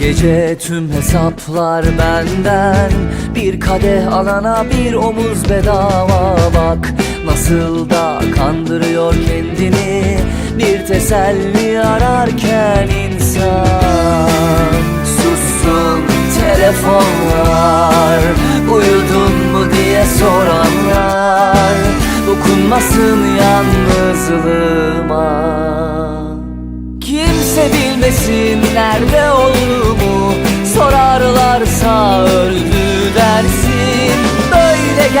gece tüm hesaplar benden. Bir kadeh alana bir omuz bedava. Bak Nasıl da kandırıyor kendini. Bir teselli ararken insan. Sussun telefonlar. Uyudun mu diye soranlar. Dokunmasın yalnızlığıma. Kimse bilmesin nerede olduğumu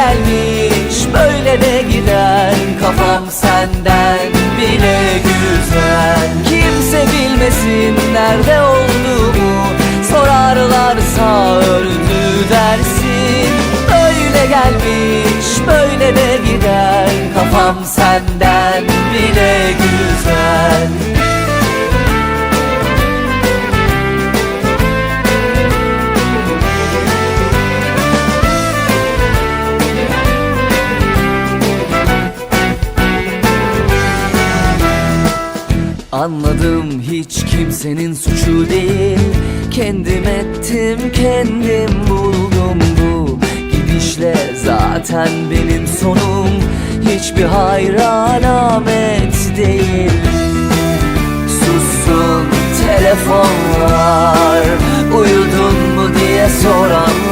gelmiş böyle de gider Kafam senden bile güzel. Kimse bilmesin nerede olduğumu Sorarlarsa öldü dersin. Böyle gelmiş böyle de gider Kafam senden bile güzel Anladım hiç kimsenin suçu değil. Kendim ettim kendim buldum bu Gidişle zaten benim sonum. Hiçbir hayra alamet değil